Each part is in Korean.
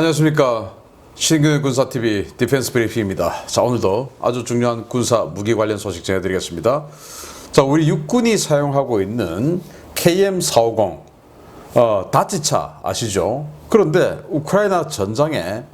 안녕하십니까. 신규 군사TV 디펜스 브리핑입니다. 자 오늘도 아주 중요한 군사 무기 관련 소식 전해드리겠습니다. 자 우리 육군이 사용하고 있는 KM450 어, 다찌차 아시죠? 그런데 우크라이나 전장에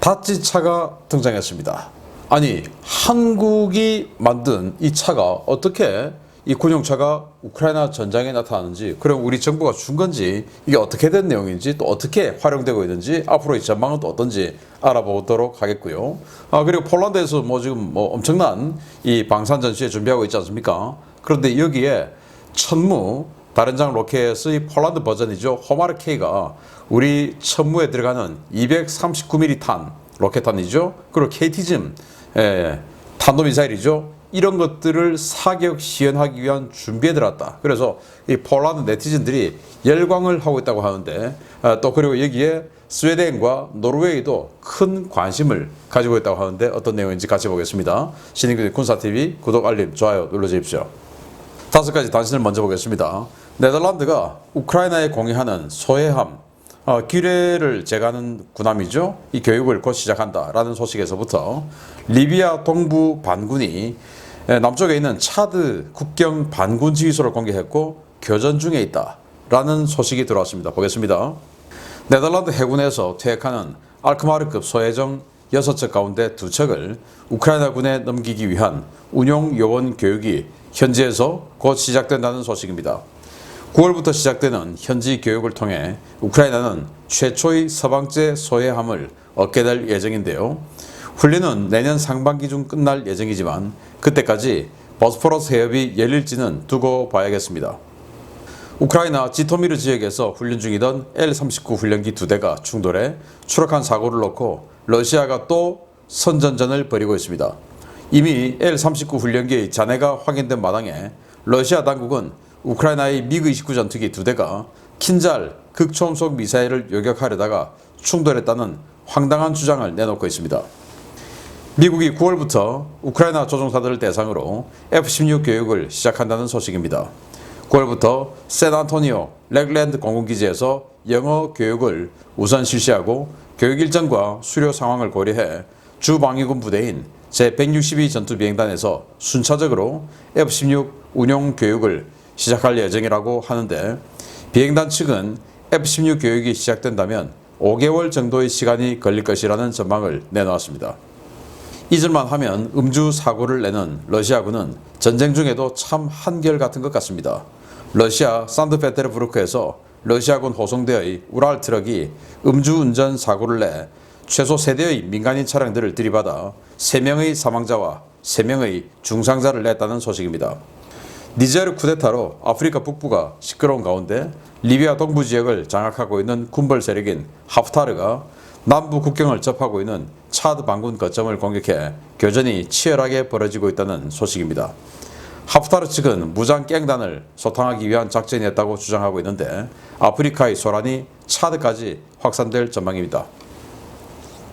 다찌차가 등장했습니다. 아니 한국이 만든 이 차가 어떻게 이 군용차가 우크라이나 전장에 나타나는지 그럼 우리 정부가 준 건지 이게 어떻게 된 내용인지 또 어떻게 활용되고 있는지 앞으로 이 전망은 또 어떤지 알아보도록 하겠고요. 아 그리고 폴란드에서 뭐 지금 뭐 엄청난 이 방산 전시회 준비하고 있지 않습니까? 그런데 여기에 천무 다른 장 로켓의 폴란드 버전이죠. 호마르 K가 우리 천무에 들어가는 239mm 탄 로켓탄이죠. 그리고 KT즘 예, 탄도미사일이죠. 이런 것들을 사격 시연하기 위한 준비에 들어갔다. 그래서 이 폴란드 네티즌들이 열광을 하고 있다고 하는데 아, 또 그리고 여기에 스웨덴과 노르웨이도 큰 관심을 가지고 있다고 하는데 어떤 내용인지 같이 보겠습니다. 신인근 군사TV 구독, 알림, 좋아요 눌러주십시오. 다섯 가지 단신을 먼저 보겠습니다. 네덜란드가 우크라이나에 공유하는 소해함 어, 기뢰를 제거하는 군함이죠. 이 교육을 곧 시작한다라는 소식에서부터 리비아 동부 반군이 에, 남쪽에 있는 차드 국경 반군 지휘소를 공개했고 교전 중에 있다라는 소식이 들어왔습니다. 보겠습니다. 네덜란드 해군에서 퇴역하는 알크마르급 소해정 6척 가운데 2척을 우크라이나군에 넘기기 위한 운용 요원 교육이 현지에서 곧 시작된다는 소식입니다. 9월부터 시작되는 현지 교육을 통해 우크라이나는 최초의 서방제 소해함을 얻게 될 예정인데요. 훈련은 내년 상반기 중 끝날 예정이지만 그때까지 보스포러스 해협이 열릴지는 두고 봐야겠습니다. 우크라이나 지토미르 지역에서 훈련 중이던 L-39 훈련기 두 대가 충돌해 추락한 사고를 놓고 러시아가 또 선전전을 벌이고 있습니다. 이미 L-39 훈련기의 잔해가 확인된 마당에 러시아 당국은 우크라이나의 미그-29 전투기 두 대가 킨잘 극초음속 미사일을 요격하려다가 충돌했다는 황당한 주장을 내놓고 있습니다. 미국이 9월부터 우크라이나 조종사들을 대상으로 F-16 교육을 시작한다는 소식입니다. 9월부터 샌안토니오 렉랜드 공군기지에서 영어 교육을 우선 실시하고 교육 일정과 수료 상황을 고려해 주방위군 부대인 제162 전투비행단에서 순차적으로 F-16 운용 교육을 시작할 예정이라고 하는데 비행단 측은 F-16 교육이 시작된다면 5개월 정도의 시간이 걸릴 것이라는 전망을 내놓았습니다. 잊을만 하면 음주 사고를 내는 러시아군은 전쟁 중에도 참 한결같은 것 같습니다. 러시아 산드페테르부르크에서 러시아군 호송대의 우랄 트럭이 음주운전 사고를 내 최소 3대의 민간인 차량들을 들이받아 3명의 사망자와 3명의 중상자를 냈다는 소식입니다. 니제르 쿠데타로 아프리카 북부가 시끄러운 가운데 리비아 동부 지역을 장악하고 있는 군벌 세력인 하프타르가 남부 국경을 접하고 있는 차드 반군 거점을 공격해 교전이 치열하게 벌어지고 있다는 소식입니다. 하프타르 측은 무장 깽단을 소탕하기 위한 작전이었다고 주장하고 있는데 아프리카의 소란이 차드까지 확산될 전망입니다.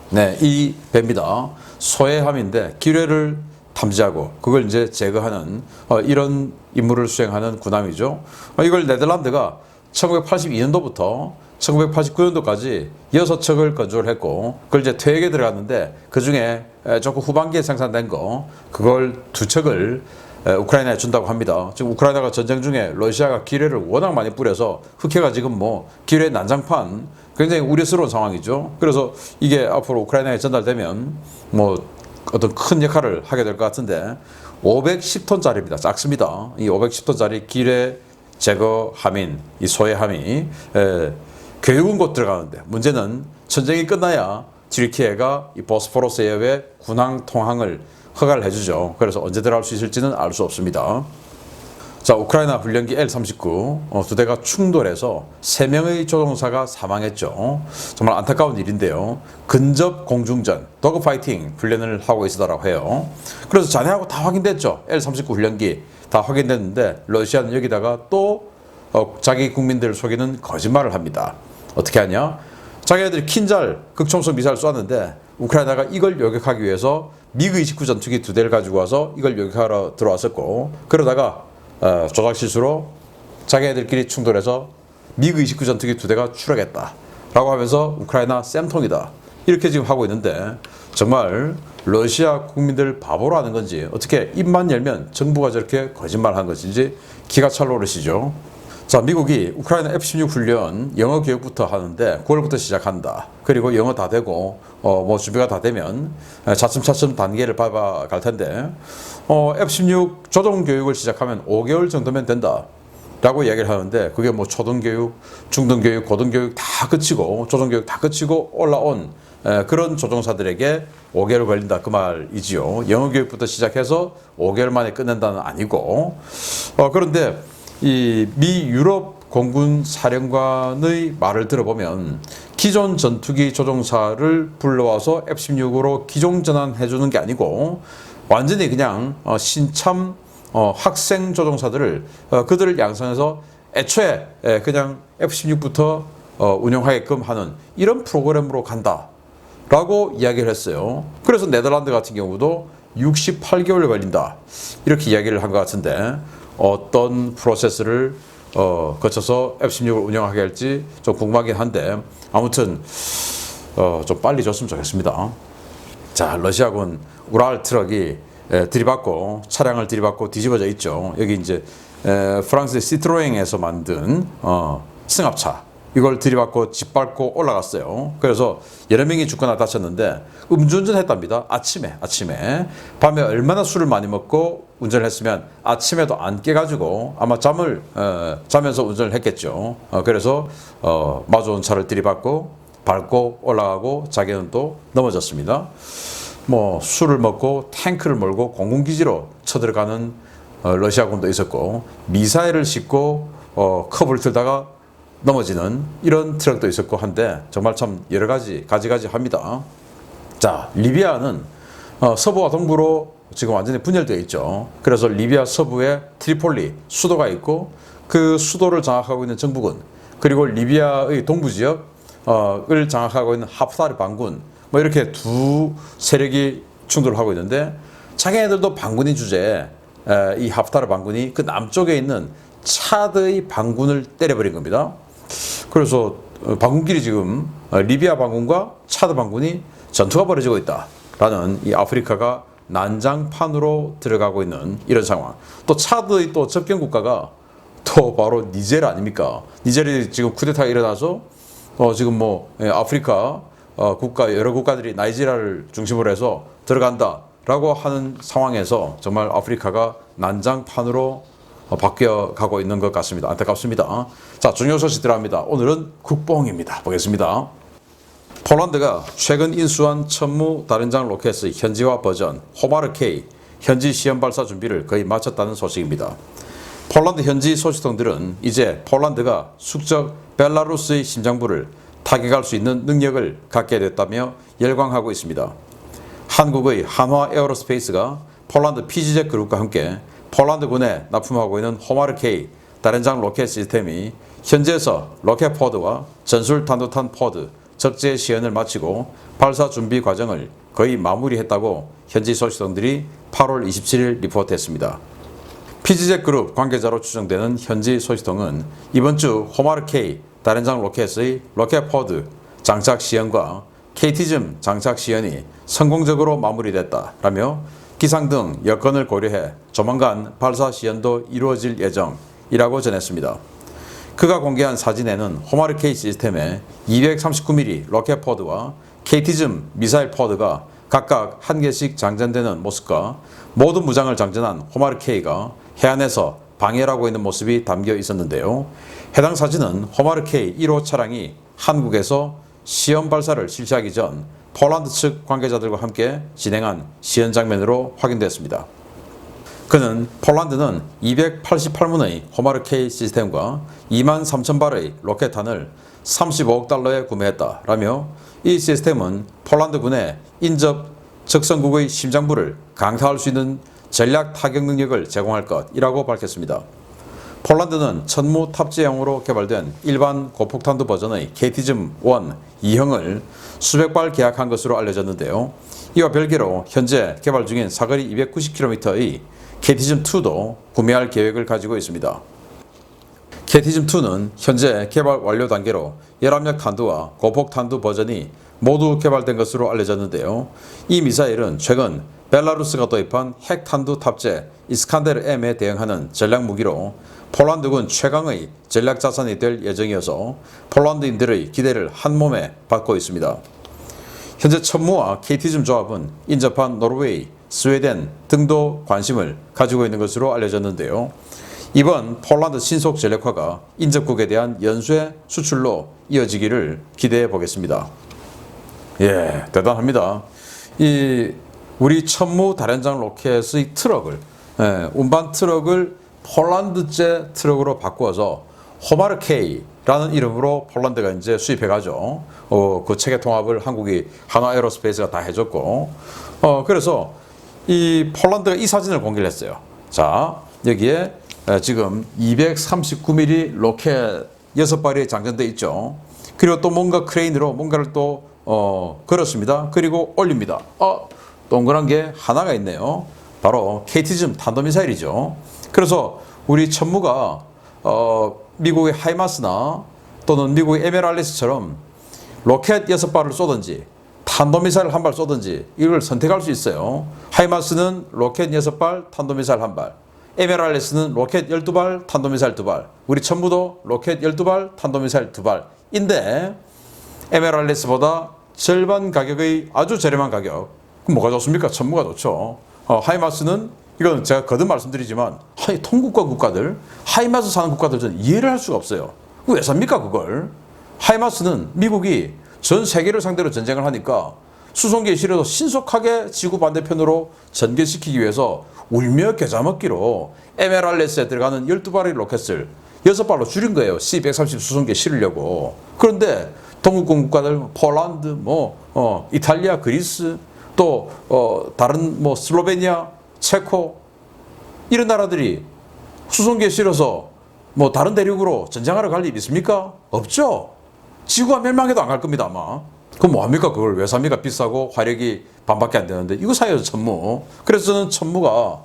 네, 이 배입니다. 소해함인데 기뢰를 탐지하고 그걸 이제 제거하는 어, 이런 임무를 수행하는 군함이죠. 어, 이걸 네덜란드가 1982년도부터 1989년도까지 6척을 건조를 했고 그걸 이제 퇴역에 들어갔는데 그 중에 조금 후반기에 생산된 거 그걸 두 척을 에, 우크라이나에 준다고 합니다. 지금 우크라이나가 전쟁 중에 러시아가 기뢰를 워낙 많이 뿌려서 흑해가 지금 뭐 기뢰 난장판 굉장히 우려스러운 상황이죠. 그래서 이게 앞으로 우크라이나에 전달되면 뭐 어떤 큰 역할을 하게 될 것 같은데 510톤짜리입니다. 작습니다. 이 510톤짜리 기뢰 제거 함인 이 소해 함이 에, 교육은 곧 들어가는데 문제는 전쟁이 끝나야 튀르키예가 이 보스포러스 해협의 군항 통항을 허가를 해주죠. 그래서 언제 들어갈 수 있을지는 알 수 없습니다. 자, 우크라이나 훈련기 L-39 어, 두 대가 충돌해서 세 명의 조종사가 사망했죠. 정말 안타까운 일인데요. 근접 공중전, 도그 파이팅 훈련을 하고 있었다고 해요. 그래서 잔해하고 다 확인됐죠. L-39 훈련기 다 확인됐는데 러시아는 여기다가 또 어, 자기 국민들을 속이는 거짓말을 합니다. 어떻게 하냐? 자기네들이 킨잘 극초음속 미사일 쏘았는데 우크라이나가 이걸 요격하기 위해서 미그 29 전투기 두 대를 가지고 와서 이걸 요격하러 들어왔었고 그러다가 어, 조작 실수로 자기네들끼리 충돌해서 미그 29 전투기 두 대가 추락했다. 라고 하면서 우크라이나 쌤통이다. 이렇게 지금 하고 있는데 정말 러시아 국민들 바보로 하는 건지 어떻게 입만 열면 정부가 저렇게 거짓말 하는 것인지 기가 찰 노릇이죠. 자, 미국이 우크라이나 F-16 훈련 영어 교육부터 하는데 9월부터 시작한다. 그리고 영어 다 되고 어, 뭐 준비가 다 되면 차츰차츰 단계를 밟아 갈 텐데 어, F-16 조종 교육을 시작하면 5개월 정도면 된다. 라고 이야기를 하는데 그게 뭐 초등교육, 중등교육, 고등교육 다 끝이고 조종교육 다 끝이고 올라온 에, 그런 조종사들에게 5개월 걸린다 그 말이지요. 영어 교육부터 시작해서 5개월 만에 끝낸다는 아니고 어, 그런데 이 미 유럽 공군 사령관의 말을 들어보면 기존 전투기 조종사를 불러와서 F-16으로 기종 전환해 주는 게 아니고 완전히 그냥 어, 신참 어, 학생 조종사들을 어, 그들을 양성해서 애초에 에, 그냥 F-16부터 어, 운영하게끔 하는 이런 프로그램으로 간다 라고 이야기를 했어요. 그래서 네덜란드 같은 경우도 68개월 걸린다 이렇게 이야기를 한 것 같은데 어떤 프로세스를 어, 거쳐서 F-16을 운영하게 할지 좀 궁금하긴 한데 아무튼 어, 좀 빨리 줬으면 좋겠습니다. 자, 러시아군 우랄 트럭이 에, 들이받고 차량을 들이받고 뒤집어져 있죠. 여기 이제 에, 프랑스 시트로eng에서 만든 어, 승합차 이걸 들이받고 짓밟고 올라갔어요. 그래서 여러 명이 죽거나 다쳤는데 음주운전 했답니다. 아침에 아침에 밤에 얼마나 술을 많이 먹고 운전을 했으면 아침에도 안 깨가지고 아마 잠을 어, 자면서 운전을 했겠죠. 어, 그래서 어, 마주온 차를 들이받고 밟고 올라가고 자기는 또 넘어졌습니다. 뭐 술을 먹고 탱크를 몰고 공군기지로 쳐들어가는 어, 러시아군도 있었고 미사일을 싣고 어, 컵을 들다가 넘어지는 이런 트럭도 있었고 한데 정말 참 여러 가지 가지가지 합니다. 자 리비아는 어, 서부와 동부로 지금 완전히 분열되어 있죠. 그래서 리비아 서부에 트리폴리 수도가 있고 그 수도를 장악하고 있는 정부군 그리고 리비아의 동부 지역을 장악하고 있는 하프타르 반군 뭐 이렇게 두 세력이 충돌하고 있는데 자기네들도 반군인 주제에 에, 이 하프타르 반군이 그 남쪽에 있는 차드의 반군을 때려버린 겁니다. 그래서 어, 반군끼리 지금 어, 리비아 반군과 차드 반군이 전투가 벌어지고 있다라는 이 아프리카가 난장판으로 들어가고 있는 이런 상황. 또 차드의 또 접경 국가가 또 바로 니제르 아닙니까? 니제르 지금 쿠데타가 일어나서 어 지금 뭐 예, 아프리카 어 국가 여러 국가들이 나이지리아를 중심으로 해서 들어간다라고 하는 상황에서 정말 아프리카가 난장판으로 어, 바뀌어 가고 있는 것 같습니다. 안타깝습니다. 자, 중요 소식 들어갑니다. 오늘은 국뽕입니다. 보겠습니다. 폴란드가 최근 인수한 천무 다른장 로켓의 현지화 버전 호마르 K 현지 시험 발사 준비를 거의 마쳤다는 소식입니다. 폴란드 현지 소식통들은 이제 폴란드가 숙적 벨라루스의 심장부를 타격할 수 있는 능력을 갖게 됐다며 열광하고 있습니다. 한국의 한화 에어로스페이스가 폴란드 피지제 그룹과 함께 폴란드군에 납품하고 있는 호마르 K 다른장 로켓 시스템이 현지에서 로켓 포드와 전술 탄도탄 포드 적재 시연을 마치고 발사 준비 과정을 거의 마무리했다고 현지 소식통들이 8월 27일 리포트했습니다. 피지제 그룹 관계자로 추정되는 현지 소식통은 이번 주 호마르 K 다른장 로켓의 로켓 포드 장착 시연과 KT즘 장착 시연이 성공적으로 마무리됐다라며 기상 등 여건을 고려해 조만간 발사 시연도 이루어질 예정이라고 전했습니다. 그가 공개한 사진에는 호마르 K 시스템의 239mm 로켓 포드와 KT즘 미사일 포드가 각각 한 개씩 장전되는 모습과 모든 무장을 장전한 호마르 K가 해안에서 방해하고 있는 모습이 담겨 있었는데요. 해당 사진은 호마르 K 1호 차량이 한국에서 시험 발사를 실시하기 전 폴란드 측 관계자들과 함께 진행한 시연 장면으로 확인됐습니다. 그는 폴란드는 288문의 호마르 K 시스템과 2만 3천 발의 로켓탄을 35억 달러에 구매했다라며 이 시스템은 폴란드군의 인접 적성국의 심장부를 강타할 수 있는 전략 타격 능력을 제공할 것이라고 밝혔습니다. 폴란드는 천무 탑재형으로 개발된 일반 고폭탄두 버전의 KT즘 1 2형을 수백 발 계약한 것으로 알려졌는데요. 이와 별개로 현재 개발 중인 사거리 290km의 KT즘 2도 구매할 계획을 가지고 있습니다. 캐티즘2는 현재 개발 완료 단계로 열압력 탄두와 고폭 탄두 버전이 모두 개발된 것으로 알려졌는데요. 이 미사일은 최근 벨라루스가 도입한 핵 탄두 탑재 이스칸데르 M에 대응하는 전략 무기로 폴란드군 최강의 전략 자산이 될 예정이어서 폴란드인들의 기대를 한 몸에 받고 있습니다. 현재 천무와 KT즘 조합은 인접한 노르웨이, 스웨덴 등도 관심을 가지고 있는 것으로 알려졌는데요. 이번 폴란드 신속 전력화가 인접국에 대한 연쇄 수출로 이어지기를 기대해 보겠습니다. 예, 대단합니다. 이 우리 천무 다련장 로켓의 트럭을 예, 운반 트럭을 폴란드제 트럭으로 바꾸어서 호마르 K라는 이름으로 폴란드가 이제 수입해 가죠. 어, 그 체계 통합을 한국이 한화 에어로스페이스가 다 해줬고, 어, 그래서 이 폴란드가 이 사진을 공개를 했어요. 자, 여기에 에, 지금 239mm 로켓 6발이 장전돼 있죠. 그리고 또 뭔가 크레인으로 뭔가를 또 어, 걸었습니다. 그리고 올립니다. 어, 동그란 게 하나가 있네요. 바로 KT즘 탄도미사일이죠. 그래서 우리 천무가 어, 미국의 하이마스나 또는 미국의 에메랄리스처럼 로켓 6발을 쏘든지 탄도미사일 한 발 쏘든지 이걸 선택할 수 있어요. 하이마스는 로켓 6발, 탄도미사일 한 발. 에메랄리스는 로켓 12발, 탄도미사일 2발. 우리 천무도 로켓 12발, 탄도미사일 2발인데 에메랄리스보다 절반 가격의 아주 저렴한 가격. 뭐가 좋습니까? 천무가 좋죠. 어, 하이마스는 이건 제가 거듭 말씀드리지만 하이 통국가 국가들 하이마스 사는 국가들 저는 이해를 할 수가 없어요. 왜 삽니까 그걸? 하이마스는 미국이 전 세계를 상대로 전쟁을 하니까 수송기에 실어서 신속하게 지구 반대편으로 전개시키기 위해서 울며 겨자 먹기로 에메랄레스에 들어가는 12발의 로켓을 6발로 줄인 거예요. C-130 수송기에 실으려고. 그런데 동국권 국가들 폴란드, 뭐 어, 이탈리아, 그리스 또 어, 다른 뭐 슬로베니아, 체코 이런 나라들이 수송기에 실어서 뭐 다른 대륙으로 전쟁하러 갈 일 있습니까? 없죠. 지구가 멸망해도 안 갈 겁니다 아마. 그럼 뭐합니까 그걸 왜 삽니까 비싸고 화력이 반밖에 안 되는데 이거 사야죠 천무. 그래서 저는 천무가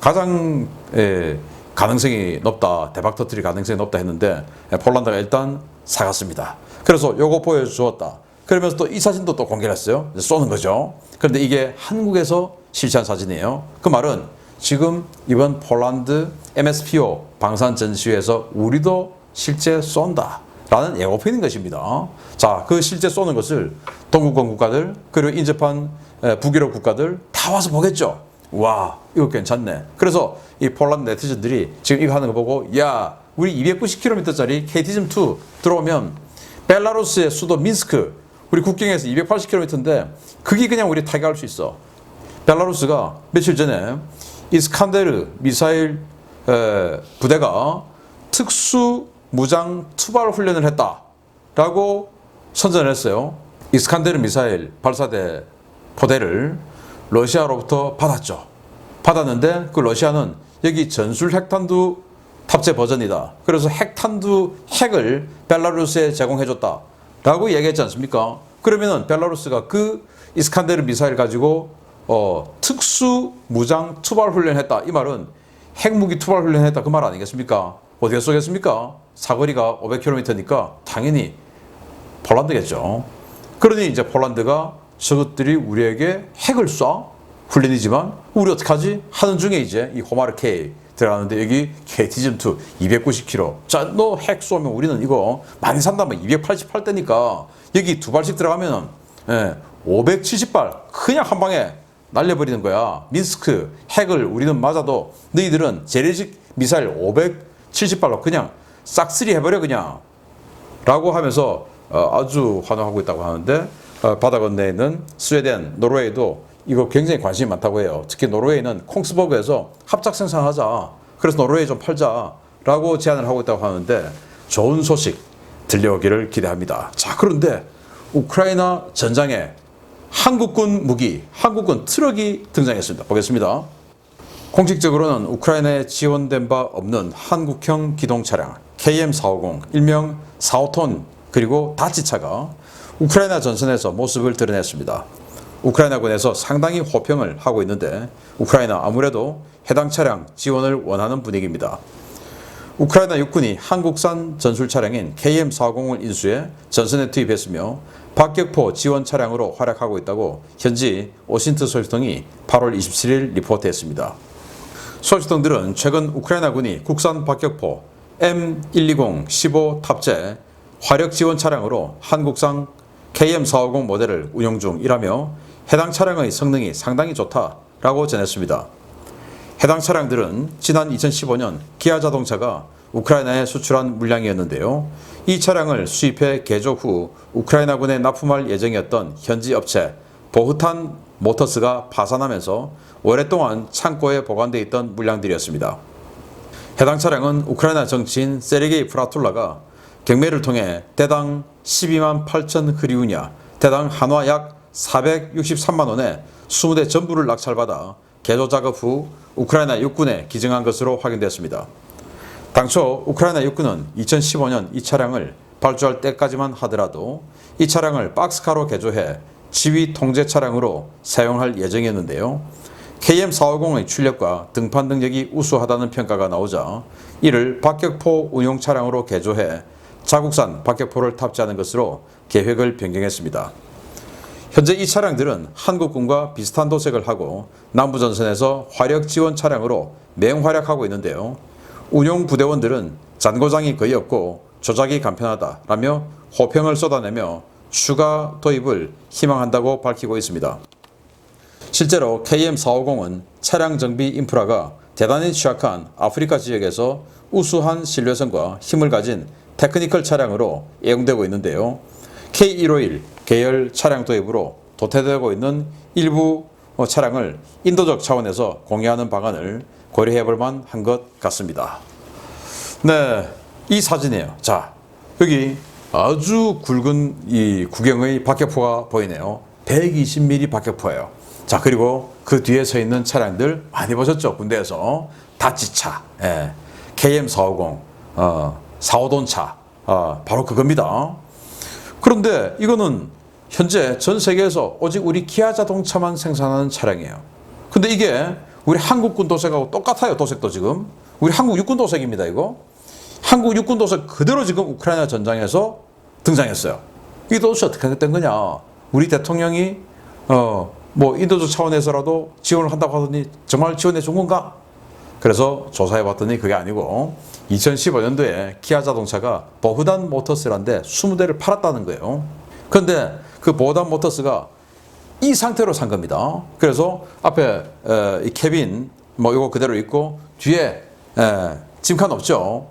가장 예, 가능성이 높다 대박 터트릴 가능성이 높다 했는데 예, 폴란드가 일단 사갔습니다. 그래서 요거 보여주었다. 그러면서 또 이 사진도 또 공개를 했어요. 쏘는 거죠. 그런데 이게 한국에서 실시한 사진이에요. 그 말은 지금 이번 폴란드 MSPO 방산 전시회에서 우리도 실제 쏜다. 라는 예고편인 것입니다. 자, 그 실제 쏘는 것을 동국권 국가들, 그리고 인접한 에, 북유럽 국가들 다 와서 보겠죠. 와, 이거 괜찮네. 그래서 이 폴란드 네티즌들이 지금 이거 하는 거 보고, 야, 우리 290km짜리 KT즘2 들어오면 벨라루스의 수도 민스크, 우리 국경에서 280km인데, 그게 그냥 우리 타격할 수 있어. 벨라루스가 며칠 전에 이스칸데르 미사일 에, 부대가 특수 무장 투발 훈련을 했다라고 선전을 했어요. 이스칸데르 미사일 발사대 포대를 러시아로부터 받았죠. 받았는데 그 러시아는 여기 전술 핵탄두 탑재 버전이다. 그래서 핵탄두 핵을 벨라루스에 제공해줬다. 라고 얘기했지 않습니까? 그러면은 벨라루스가 그 이스칸데르 미사일 가지고 어, 특수 무장 투발 훈련했다. 이 말은 핵무기 투발 훈련했다. 그 말 아니겠습니까? 어디에 쏘겠습니까? 사거리가 500km니까 당연히 폴란드겠죠. 그러니 이제 폴란드가 저것들이 우리에게 핵을 쏴 훈련이지만 우리 어떡하지 하는 중에 이제 이 호마르 K 들어가는데 여기 KT즘2 290km. 자, 너 핵 쏘면 우리는 이거 많이 산다면 288대니까 여기 두 발씩 들어가면 예, 570발 그냥 한 방에 날려버리는 거야. 민스크 핵을 우리는 맞아도 너희들은 재래식 미사일 570발로 그냥 싹쓸이 해버려 그냥 라고 하면서 어, 아주 환호하고 있다고 하는데 어, 바다 건너에 있는 스웨덴, 노르웨이도 이거 굉장히 관심이 많다고 해요. 특히 노르웨이는 콩스버그에서 합작 생산하자. 그래서 노르웨이 좀 팔자 라고 제안을 하고 있다고 하는데 좋은 소식 들려오기를 기대합니다. 자, 그런데 우크라이나 전장에 한국군 무기, 한국군 트럭이 등장했습니다. 보겠습니다. 공식적으로는 우크라이나에 지원된 바 없는 한국형 기동 차량 KM450, 일명 4호톤 그리고 다치차가 우크라이나 전선에서 모습을 드러냈습니다. 우크라이나군에서 상당히 호평을 하고 있는데 우크라이나 아무래도 해당 차량 지원을 원하는 분위기입니다. 우크라이나 육군이 한국산 전술 차량인 KM450을 인수해 전선에 투입했으며 박격포 지원 차량으로 활약하고 있다고 현지 오신트 소식통이 8월 27일 리포트했습니다. 소식통들은 최근 우크라이나군이 국산 박격포 M120 15 탑재 화력 지원 차량으로 한국산 KM450 모델을 운용 중이라며 해당 차량의 성능이 상당히 좋다라고 전했습니다. 해당 차량들은 지난 2015년 기아 자동차가 우크라이나에 수출한 물량이었는데요. 이 차량을 수입해 개조 후 우크라이나군에 납품할 예정이었던 현지 업체 보흐탄 모터스가 파산하면서 오랫동안 창고에 보관돼 있던 물량들이었습니다. 해당 차량은 우크라이나 정치인 세르게이 프라툴라가 경매를 통해 대당 12만 8천 흐리우냐, 대당 한화 약 463만 원에 20대 전부를 낙찰받아 개조 작업 후 우크라이나 육군에 기증한 것으로 확인됐습니다. 당초 우크라이나 육군은 2015년 이 차량을 발주할 때까지만 하더라도 이 차량을 박스카로 개조해 지휘 통제 차량으로 사용할 예정이었는데요. KM450의 출력과 등판 능력이 우수하다는 평가가 나오자 이를 박격포 운용 차량으로 개조해 자국산 박격포를 탑재하는 것으로 계획을 변경했습니다. 현재 이 차량들은 한국군과 비슷한 도색을 하고 남부전선에서 화력 지원 차량으로 맹활약하고 있는데요. 운용 부대원들은 잔고장이 거의 없고 조작이 간편하다라며 호평을 쏟아내며 추가 도입을 희망한다고 밝히고 있습니다. 실제로 KM450은 차량 정비 인프라가 대단히 취약한 아프리카 지역에서 우수한 신뢰성과 힘을 가진 테크니컬 차량으로 애용되고 있는데요. K151 계열 차량 도입으로 도태되고 있는 일부 어, 차량을 인도적 차원에서 공유하는 방안을 고려해 볼 만 한 것 같습니다. 네, 이 사진이에요. 자, 여기 아주 굵은 이 구경의 박격포가 보이네요. 120mm 박격포예요. 자, 그리고 그 뒤에 서 있는 차량들 많이 보셨죠? 군대에서 다치차, 예, KM450, 어, 4호돈차, 어, 바로 그겁니다. 그런데 이거는 현재 전 세계에서 오직 우리 기아 자동차만 생산하는 차량이에요. 근데 이게 우리 한국군 도색하고 똑같아요. 도색도 지금. 우리 한국 육군 도색입니다. 이거. 한국 육군 도색 그대로 지금 우크라이나 전장에서 등장했어요. 이 도대체 어떻게 된 거냐. 우리 대통령이 어, 뭐 인도적 차원에서라도 지원을 한다고 하더니 정말 지원해 준 건가? 그래서 조사해 봤더니 그게 아니고 2015년도에 기아 자동차가 보흐단 모터스란데 20대를 팔았다는 거예요. 그런데 그 보흐단 모터스가 이 상태로 산 겁니다. 그래서 앞에 에, 이 캐빈 뭐 이거 그대로 있고 뒤에 에, 짐칸 없죠.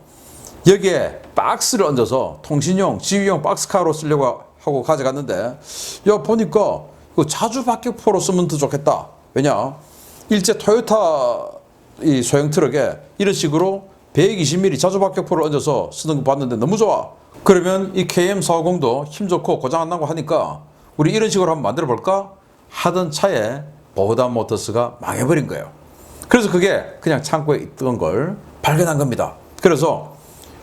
여기에 박스를 얹어서 통신용, 지휘용 박스카로 쓰려고 하고 가져갔는데 야 보니까 그 자주 박격포로 쓰면 더 좋겠다. 왜냐? 일제 토요타 이 소형 트럭에 이런 식으로 120mm 자주 박격포를 얹어서 쓰는 거 봤는데 너무 좋아. 그러면 이 KM450도 힘 좋고 고장 안 나고 하니까 우리 이런 식으로 한번 만들어 볼까? 하던 차에 보단 모터스가 망해버린 거예요. 그래서 그게 그냥 창고에 있던 걸 발견한 겁니다. 그래서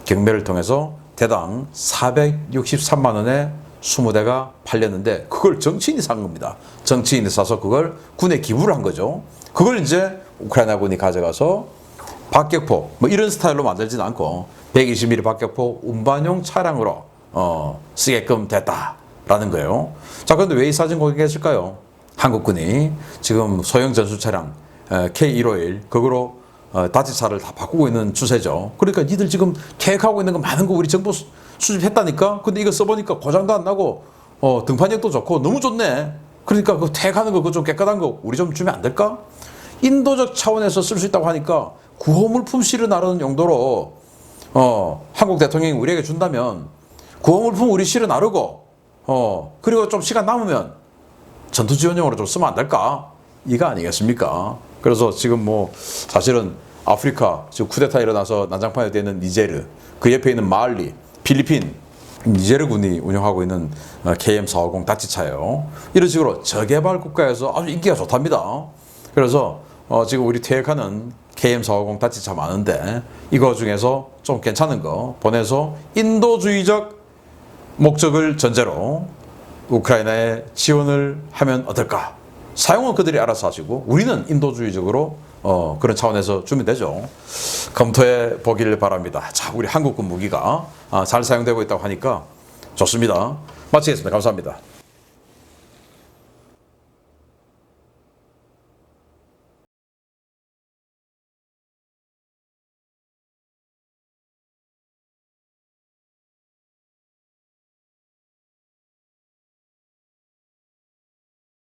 경매를 통해서 대당 463만 원에 20대가 팔렸는데 그걸 정치인이 산 겁니다. 정치인이 사서 그걸 군에 기부를 한 거죠. 그걸 이제 우크라이나군이 가져가서 박격포 뭐 이런 스타일로 만들지는 않고 120mm 박격포 운반용 차량으로 어, 쓰게끔 됐다 라는 거예요. 자, 그런데 왜 이 사진 공개했을까요? 한국군이 지금 소형 전술 차량 K151 그거로 어, 다지차를 다 바꾸고 있는 추세죠. 그러니까 니들 지금 계획하고 있는 거 많은 거 우리 정부 수- 수집했다니까. 근데 이거 써보니까 고장도 안 나고 어, 등판력도 좋고 너무 좋네. 그러니까 그 퇴하는 거 그거 좀 깨끗한 거 우리 좀 주면 안 될까? 인도적 차원에서 쓸 수 있다고 하니까 구호물품 실을 나르는 용도로 어, 한국 대통령이 우리에게 준다면 구호물품 우리 실을 나르고 어, 그리고 좀 시간 남으면 전투 지원용으로 좀 쓰면 안 될까? 이거 아니겠습니까? 그래서 지금 뭐 사실은 아프리카 지금 쿠데타 일어나서 난장판이 되어 있는 니제르 그 옆에 있는 말리 필리핀 니제르 군이 운영하고 있는 어, KM450 다치차예요. 이런 식으로 저개발 국가에서 아주 인기가 좋답니다. 그래서 어, 지금 우리 퇴역하는 KM450 다치차 많은데 이거 중에서 좀 괜찮은 거 보내서 인도주의적 목적을 전제로 우크라이나에 지원을 하면 어떨까? 사용은 그들이 알아서 하시고 우리는 인도주의적으로 어, 그런 차원에서 주면 되죠. 검토해 보길 바랍니다. 자, 우리 한국군 무기가 아, 잘 사용되고 있다고 하니까 좋습니다. 마치겠습니다. 감사합니다.